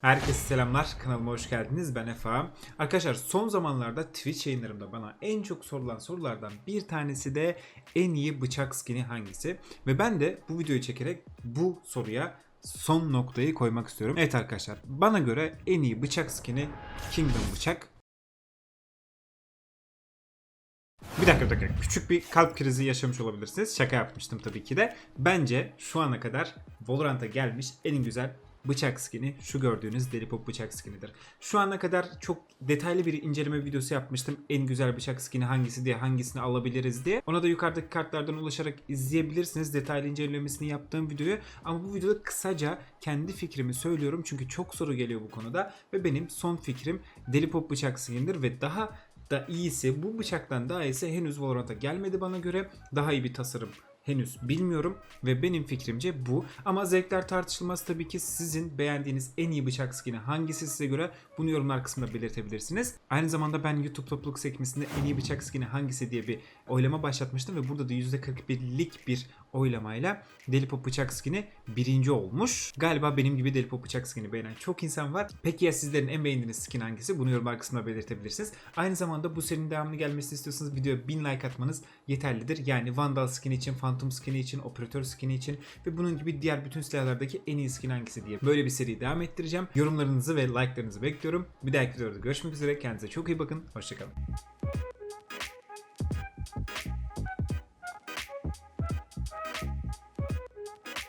Herkese selamlar. Kanalıma hoş geldiniz. Ben Efa. Arkadaşlar son zamanlarda Twitch yayınlarımda bana en çok sorulan sorulardan bir tanesi de en iyi bıçak skin'i hangisi? Ve ben de bu videoyu çekerek bu soruya son noktayı koymak istiyorum. Evet arkadaşlar bana göre en iyi bıçak skin'i Kingdom bıçak. Bir dakika bir dakika. Küçük bir kalp krizi yaşamış olabilirsiniz. Şaka yapmıştım tabii ki de. Bence şu ana kadar Valorant'a gelmiş en güzel bıçak skini şu gördüğünüz deli pop bıçak skinidir. Şu ana kadar çok detaylı bir inceleme videosu yapmıştım. En güzel bıçak skini hangisi diye hangisini alabiliriz diye. Ona da yukarıdaki kartlardan ulaşarak izleyebilirsiniz detaylı incelemesini yaptığım videoyu. Ama bu videoda kısaca kendi fikrimi söylüyorum. Çünkü çok soru geliyor bu konuda. Ve benim son fikrim deli pop bıçak skinidir ve daha da iyisi bu bıçaktan daha iyisi henüz Valorant'a gelmedi bana göre. Daha iyi bir tasarım henüz bilmiyorum ve benim fikrimce bu. Ama zevkler tartışılmaz tabii ki sizin beğendiğiniz en iyi bıçak skin'i hangisi size göre bunu yorumlar kısmında belirtebilirsiniz. Aynı zamanda ben YouTube topluluk sekmesinde en iyi bıçak skin'i hangisi diye bir oylama başlatmıştım ve burada da %41'lik bir oylamayla Deli Pop bıçak skin'i birinci olmuş. Galiba benim gibi Deli Pop bıçak skin'i beğenen çok insan var. Peki ya sizlerin en beğendiğiniz skin hangisi? Bunu yorumlar kısmına belirtebilirsiniz. Aynı zamanda bu serinin devamını gelmesini istiyorsanız videoya 1000 like atmanız yeterlidir. Yani Vandal skin için, Phantom skin için, Operatör skin için ve bunun gibi diğer bütün silahlardaki en iyi skin hangisi diye böyle bir seri devam ettireceğim. Yorumlarınızı ve like'larınızı bekliyorum. Bir dahaki videoda görüşmek üzere. Kendinize çok iyi bakın. Hoşçakalın.